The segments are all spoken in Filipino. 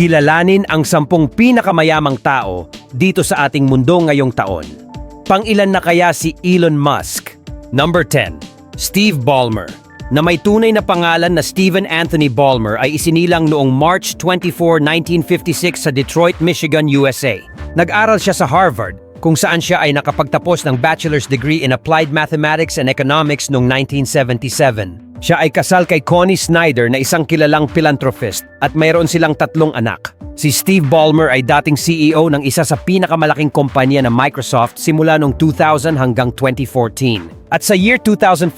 Kilalanin ang sampung pinakamayamang tao dito sa ating mundo ngayong taon. Pangilan na kaya si Elon Musk? Number 10. Steve Ballmer na may tunay na pangalan na Stephen Anthony Ballmer ay isinilang noong March 24, 1956 sa Detroit, Michigan, USA. Nag-aral siya sa Harvard kung saan siya ay nakapagtapos ng bachelor's degree in Applied Mathematics and Economics noong 1977. Siya ay kasal kay Connie Snyder na isang kilalang philanthropist at mayroon silang tatlong anak. Si Steve Ballmer ay dating CEO ng isa sa pinakamalaking kumpanya na Microsoft simula noong 2000 hanggang 2014. At sa year 2014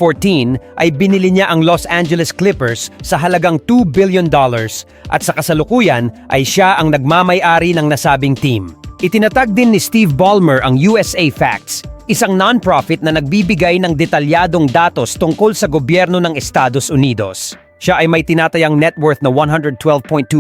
ay binili niya ang Los Angeles Clippers sa halagang $2 billion dollars at sa kasalukuyan ay siya ang nagmamay-ari ng nasabing team. Itinatag din ni Steve Ballmer ang USA Facts, isang non-profit na nagbibigay ng detalyadong datos tungkol sa gobyerno ng Estados Unidos. Siya ay may tinatayang net worth na $112.2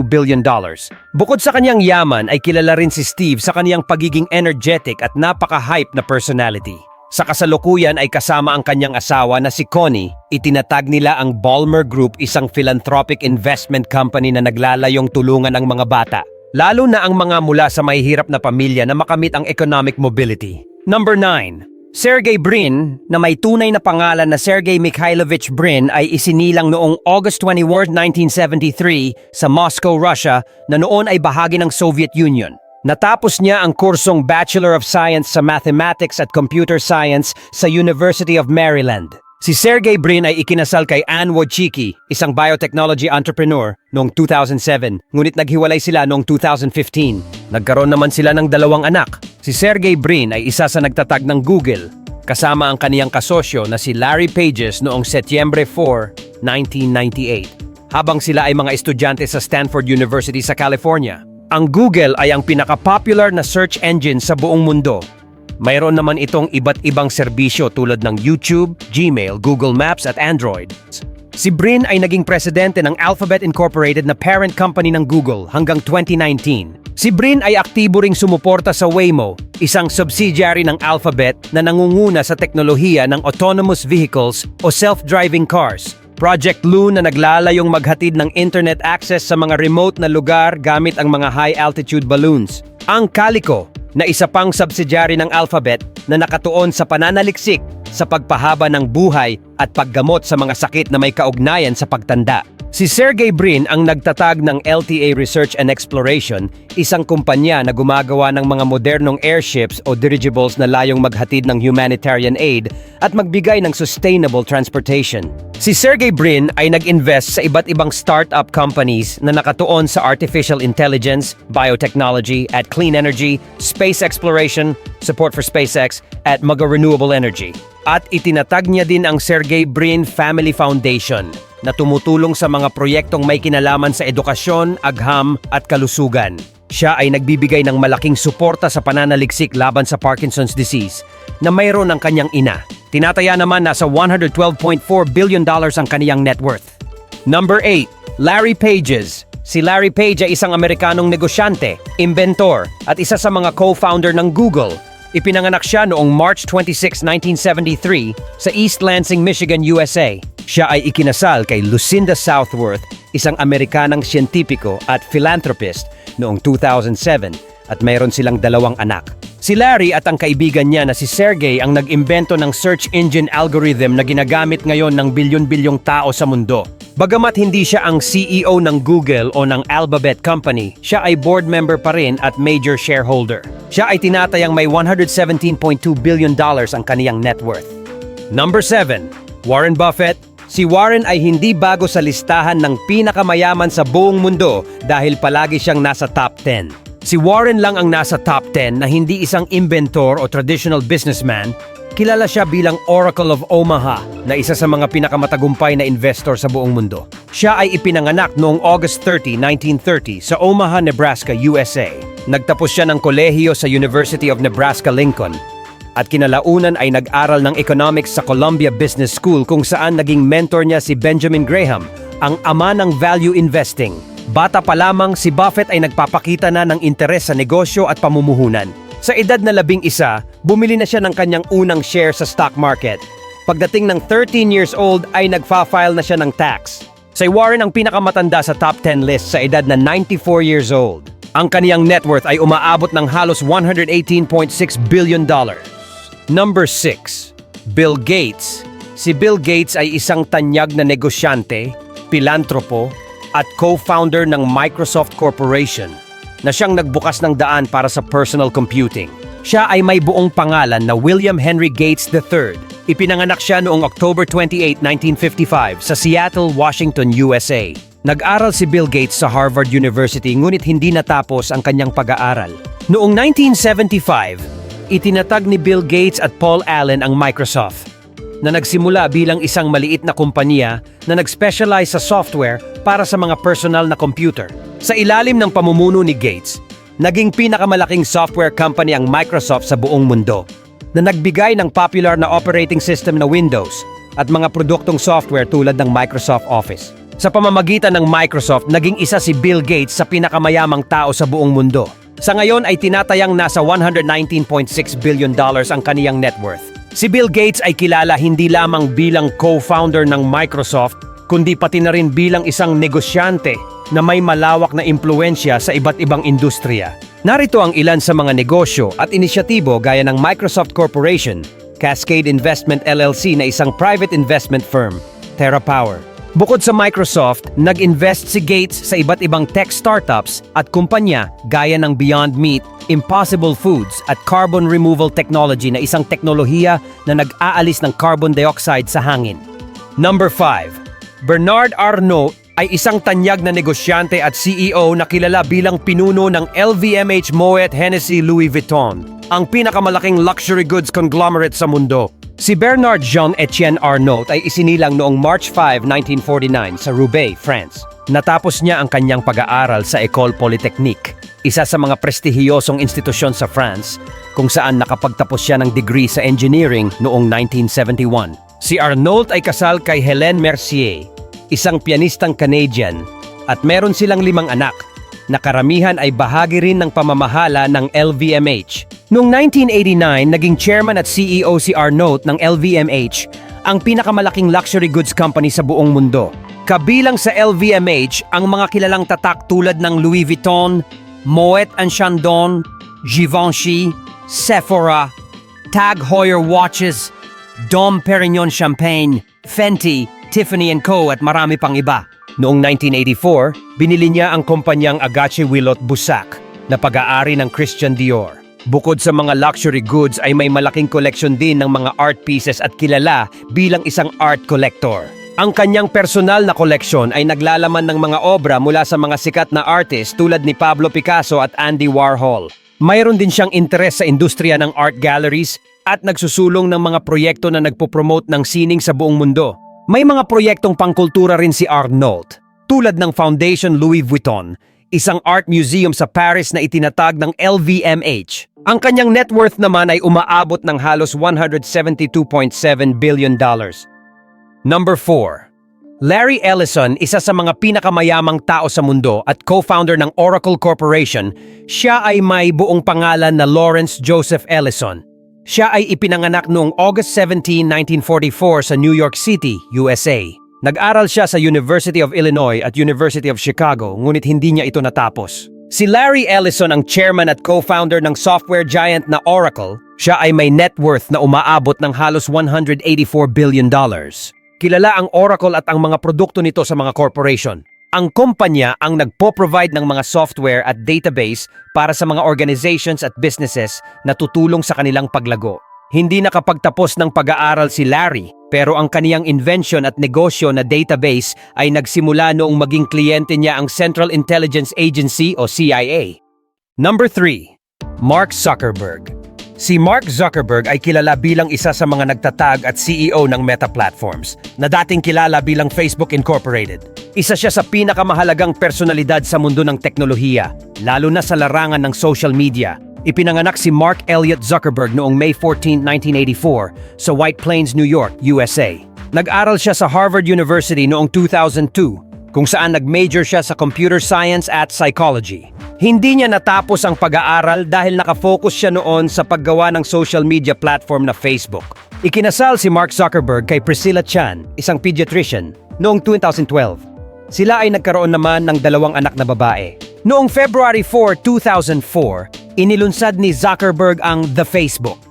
billion. dollars. Bukod sa kanyang yaman ay kilala rin si Steve sa kanyang pagiging energetic at napaka-hype na personality. Sa kasalukuyan ay kasama ang kanyang asawa na si Connie, itinatag nila ang Ballmer Group isang philanthropic investment company na naglalayong tulungan ang mga bata, lalo na ang mga mula sa mahihirap na pamilya na makamit ang economic mobility. Number 9. Sergey Brin, na may tunay na pangalan na Sergey Mikhailovich Brin ay isinilang noong August 21, 1973 sa Moscow, Russia na noon ay bahagi ng Soviet Union. Natapos niya ang kursong Bachelor of Science sa Mathematics at Computer Science sa University of Maryland. Si Sergey Brin ay ikinasal kay Anne Wojcicki, isang biotechnology entrepreneur, noong 2007, ngunit naghiwalay sila noong 2015. Nagkaroon naman sila ng dalawang anak. Si Sergey Brin ay isa sa nagtatag ng Google, kasama ang kaniyang kasosyo na si Larry Pages noong Setyembre 4, 1998. Habang sila ay mga estudyante sa Stanford University sa California. Ang Google ay ang pinaka-popular na search engine sa buong mundo mayroon naman itong iba't ibang serbisyo tulad ng YouTube, Gmail, Google Maps at Android. Si Brin ay naging presidente ng Alphabet Incorporated na parent company ng Google hanggang 2019. Si Brin ay aktibo ring sumuporta sa Waymo, isang subsidiary ng Alphabet na nangunguna sa teknolohiya ng autonomous vehicles o self-driving cars. Project Loon na naglalayong maghatid ng internet access sa mga remote na lugar gamit ang mga high-altitude balloons. Ang Calico, na isa pang subsidiary ng Alphabet na nakatuon sa pananaliksik sa pagpahaba ng buhay at paggamot sa mga sakit na may kaugnayan sa pagtanda. Si Sergey Brin ang nagtatag ng LTA Research and Exploration, isang kumpanya na gumagawa ng mga modernong airships o dirigibles na layong maghatid ng humanitarian aid at magbigay ng sustainable transportation. Si Sergey Brin ay nag-invest sa iba't ibang startup companies na nakatuon sa artificial intelligence, biotechnology, at clean energy, space exploration, support for SpaceX, at mga renewable energy. At itinatag niya din ang Sergey Brin Family Foundation na tumutulong sa mga proyektong may kinalaman sa edukasyon, agham at kalusugan. Siya ay nagbibigay ng malaking suporta sa pananaliksik laban sa Parkinson's disease na mayroon ng kanyang ina. Tinataya naman nasa $112.4 billion ang kaniyang net worth. Number 8. Larry Pages Si Larry Page ay isang Amerikanong negosyante, inventor, at isa sa mga co-founder ng Google. Ipinanganak siya noong March 26, 1973 sa East Lansing, Michigan, USA. Siya ay ikinasal kay Lucinda Southworth, isang Amerikanang siyentipiko at philanthropist noong 2007 at mayroon silang dalawang anak. Si Larry at ang kaibigan niya na si Sergey ang nag-imbento ng search engine algorithm na ginagamit ngayon ng bilyon-bilyong tao sa mundo. Bagamat hindi siya ang CEO ng Google o ng Alphabet Company, siya ay board member pa rin at major shareholder. Siya ay tinatayang may $117.2 billion dollars ang kaniyang net worth. Number 7. Warren Buffett Si Warren ay hindi bago sa listahan ng pinakamayaman sa buong mundo dahil palagi siyang nasa top 10. Si Warren lang ang nasa top 10 na hindi isang inventor o traditional businessman, kilala siya bilang Oracle of Omaha na isa sa mga pinakamatagumpay na investor sa buong mundo. Siya ay ipinanganak noong August 30, 1930 sa Omaha, Nebraska, USA. Nagtapos siya ng kolehiyo sa University of Nebraska-Lincoln at kinalaunan ay nag-aral ng economics sa Columbia Business School kung saan naging mentor niya si Benjamin Graham, ang ama ng value investing. Bata pa lamang si Buffett ay nagpapakita na ng interes sa negosyo at pamumuhunan. Sa edad na labing isa, bumili na siya ng kanyang unang share sa stock market. Pagdating ng 13 years old ay nagfa-file na siya ng tax. Si Warren ang pinakamatanda sa top 10 list sa edad na 94 years old. Ang kaniyang net worth ay umaabot ng halos 118.6 billion dollars. Number 6. Bill Gates. Si Bill Gates ay isang tanyag na negosyante, pilantropo, at co-founder ng Microsoft Corporation na siyang nagbukas ng daan para sa personal computing. Siya ay may buong pangalan na William Henry Gates III. Ipinanganak siya noong October 28, 1955 sa Seattle, Washington, USA. Nag-aral si Bill Gates sa Harvard University ngunit hindi natapos ang kanyang pag-aaral. Noong 1975, itinatag ni Bill Gates at Paul Allen ang Microsoft na nagsimula bilang isang maliit na kumpanya na nag-specialize sa software para sa mga personal na computer. Sa ilalim ng pamumuno ni Gates, naging pinakamalaking software company ang Microsoft sa buong mundo na nagbigay ng popular na operating system na Windows at mga produktong software tulad ng Microsoft Office. Sa pamamagitan ng Microsoft, naging isa si Bill Gates sa pinakamayamang tao sa buong mundo. Sa ngayon ay tinatayang nasa 119.6 billion dollars ang kaniyang net worth. Si Bill Gates ay kilala hindi lamang bilang co-founder ng Microsoft, kundi pati na rin bilang isang negosyante na may malawak na impluensya sa iba't ibang industriya. Narito ang ilan sa mga negosyo at inisyatibo gaya ng Microsoft Corporation, Cascade Investment LLC na isang private investment firm, TerraPower. Bukod sa Microsoft, nag-invest si Gates sa iba't ibang tech startups at kumpanya gaya ng Beyond Meat, Impossible Foods at Carbon Removal Technology na isang teknolohiya na nag-aalis ng carbon dioxide sa hangin. Number 5. Bernard Arnault ay isang tanyag na negosyante at CEO na kilala bilang pinuno ng LVMH Moet Hennessy Louis Vuitton, ang pinakamalaking luxury goods conglomerate sa mundo. Si Bernard Jean-Etienne Arnault ay isinilang noong March 5, 1949 sa Roubaix, France. Natapos niya ang kanyang pag-aaral sa École Polytechnique, isa sa mga prestihiyosong institusyon sa France, kung saan nakapagtapos siya ng degree sa engineering noong 1971. Si Arnault ay kasal kay Hélène Mercier, isang pianistang Canadian, at meron silang limang anak, na karamihan ay bahagi rin ng pamamahala ng LVMH. Noong 1989, naging chairman at CEO si Arnault ng LVMH, ang pinakamalaking luxury goods company sa buong mundo. Kabilang sa LVMH ang mga kilalang tatak tulad ng Louis Vuitton, Moet Chandon, Givenchy, Sephora, Tag Heuer Watches, Dom Perignon Champagne, Fenty, Tiffany Co. at marami pang iba. Noong 1984, binili niya ang kumpanyang Agache Wilot Busak na pag-aari ng Christian Dior. Bukod sa mga luxury goods ay may malaking koleksyon din ng mga art pieces at kilala bilang isang art collector. Ang kanyang personal na koleksyon ay naglalaman ng mga obra mula sa mga sikat na artist tulad ni Pablo Picasso at Andy Warhol. Mayroon din siyang interes sa industriya ng art galleries at nagsusulong ng mga proyekto na nagpo-promote ng sining sa buong mundo. May mga proyektong pangkultura rin si Arnault, tulad ng Foundation Louis Vuitton, isang art museum sa Paris na itinatag ng LVMH. Ang kanyang net worth naman ay umaabot ng halos 172.7 billion dollars. Number 4. Larry Ellison, isa sa mga pinakamayamang tao sa mundo at co-founder ng Oracle Corporation, siya ay may buong pangalan na Lawrence Joseph Ellison. Siya ay ipinanganak noong August 17, 1944 sa New York City, USA. Nag-aral siya sa University of Illinois at University of Chicago ngunit hindi niya ito natapos. Si Larry Ellison ang chairman at co-founder ng software giant na Oracle. Siya ay may net worth na umaabot ng halos 184 billion dollars. Kilala ang Oracle at ang mga produkto nito sa mga corporation. Ang kumpanya ang nagpo-provide ng mga software at database para sa mga organizations at businesses na tutulong sa kanilang paglago. Hindi nakapagtapos ng pag-aaral si Larry, pero ang kaniyang invention at negosyo na database ay nagsimula noong maging kliyente niya ang Central Intelligence Agency o CIA. Number 3. Mark Zuckerberg Si Mark Zuckerberg ay kilala bilang isa sa mga nagtatag at CEO ng Meta Platforms na dating kilala bilang Facebook Incorporated. Isa siya sa pinakamahalagang personalidad sa mundo ng teknolohiya, lalo na sa larangan ng social media. Ipinanganak si Mark Elliott Zuckerberg noong May 14, 1984 sa White Plains, New York, USA. Nag-aral siya sa Harvard University noong 2002 kung saan nag-major siya sa computer science at psychology. Hindi niya natapos ang pag-aaral dahil nakafocus siya noon sa paggawa ng social media platform na Facebook. Ikinasal si Mark Zuckerberg kay Priscilla Chan, isang pediatrician, noong 2012. Sila ay nagkaroon naman ng dalawang anak na babae. Noong February 4, 2004, inilunsad ni Zuckerberg ang The Facebook.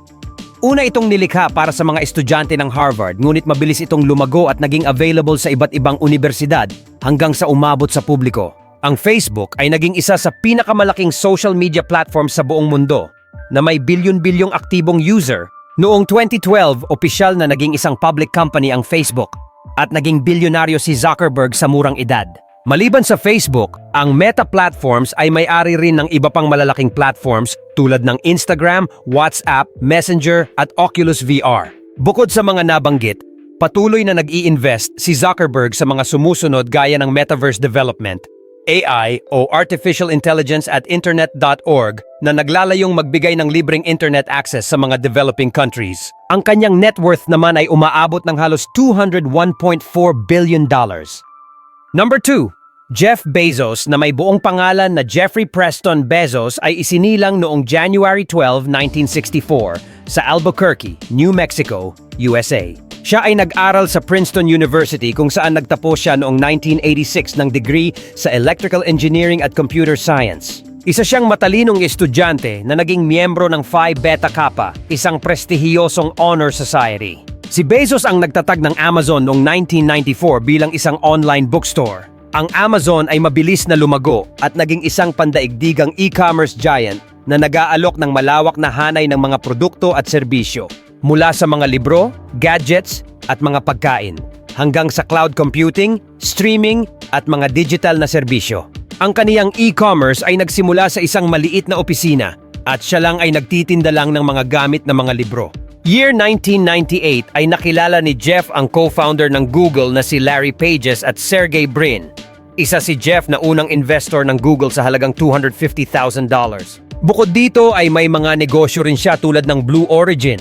Una itong nilikha para sa mga estudyante ng Harvard, ngunit mabilis itong lumago at naging available sa iba't ibang universidad hanggang sa umabot sa publiko. Ang Facebook ay naging isa sa pinakamalaking social media platform sa buong mundo na may bilyon-bilyong aktibong user. Noong 2012, opisyal na naging isang public company ang Facebook at naging bilyonaryo si Zuckerberg sa murang edad. Maliban sa Facebook, ang Meta platforms ay may-ari rin ng iba pang malalaking platforms tulad ng Instagram, WhatsApp, Messenger at Oculus VR. Bukod sa mga nabanggit, patuloy na nag-i-invest si Zuckerberg sa mga sumusunod gaya ng metaverse development, AI o Artificial Intelligence at Internet.org na naglalayong magbigay ng libreng internet access sa mga developing countries. Ang kanyang net worth naman ay umaabot ng halos 201.4 billion dollars. Number 2, Jeff Bezos na may buong pangalan na Jeffrey Preston Bezos ay isinilang noong January 12, 1964 sa Albuquerque, New Mexico, USA. Siya ay nag-aral sa Princeton University kung saan nagtapos siya noong 1986 ng degree sa Electrical Engineering at Computer Science. Isa siyang matalinong estudyante na naging miyembro ng Phi Beta Kappa, isang prestihiyosong honor society. Si Bezos ang nagtatag ng Amazon noong 1994 bilang isang online bookstore. Ang Amazon ay mabilis na lumago at naging isang pandaigdigang e-commerce giant na nag-aalok ng malawak na hanay ng mga produkto at serbisyo. Mula sa mga libro, gadgets at mga pagkain, hanggang sa cloud computing, streaming at mga digital na serbisyo. Ang kaniyang e-commerce ay nagsimula sa isang maliit na opisina at siya lang ay nagtitinda lang ng mga gamit na mga libro. Year 1998 ay nakilala ni Jeff ang co-founder ng Google na si Larry Pages at Sergey Brin. Isa si Jeff na unang investor ng Google sa halagang $250,000. Bukod dito ay may mga negosyo rin siya tulad ng Blue Origin,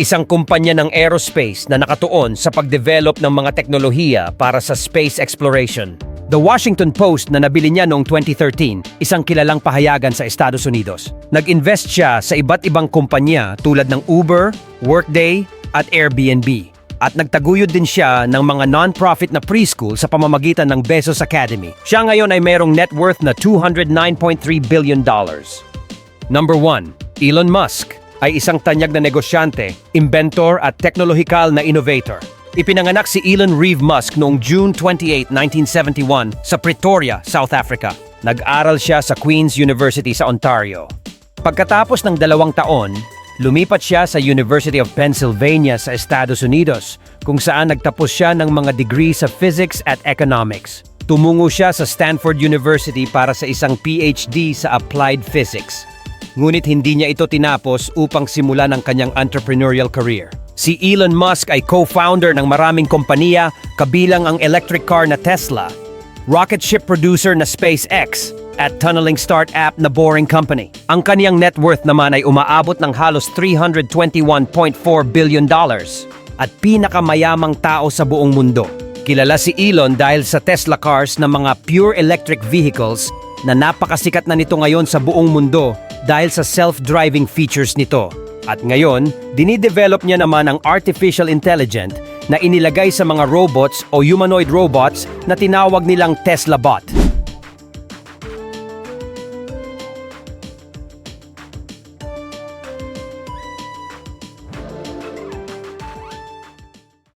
isang kumpanya ng aerospace na nakatuon sa pagdevelop ng mga teknolohiya para sa space exploration. The Washington Post na nabili niya noong 2013, isang kilalang pahayagan sa Estados Unidos. Nag-invest siya sa iba't ibang kumpanya tulad ng Uber, Workday, at Airbnb. At nagtaguyod din siya ng mga non-profit na preschool sa pamamagitan ng Bezos Academy. Siya ngayon ay mayroong net worth na $209.3 billion. Number 1. Elon Musk ay isang tanyag na negosyante, inventor at teknolohikal na innovator. Ipinanganak si Elon Reeve Musk noong June 28, 1971 sa Pretoria, South Africa. Nag-aral siya sa Queen's University sa Ontario. Pagkatapos ng dalawang taon, lumipat siya sa University of Pennsylvania sa Estados Unidos kung saan nagtapos siya ng mga degree sa physics at economics. Tumungo siya sa Stanford University para sa isang PhD sa applied physics. Ngunit hindi niya ito tinapos upang simulan ang kanyang entrepreneurial career. Si Elon Musk ay co-founder ng maraming kompanya kabilang ang electric car na Tesla, rocket ship producer na SpaceX, at tunneling startup na Boring Company. Ang kaniyang net worth naman ay umaabot ng halos 321.4 billion dollars at pinakamayamang tao sa buong mundo. Kilala si Elon dahil sa Tesla cars na mga pure electric vehicles na napakasikat na nito ngayon sa buong mundo dahil sa self-driving features nito. At ngayon, dinidevelop niya naman ang artificial intelligence na inilagay sa mga robots o humanoid robots na tinawag nilang Tesla Bot.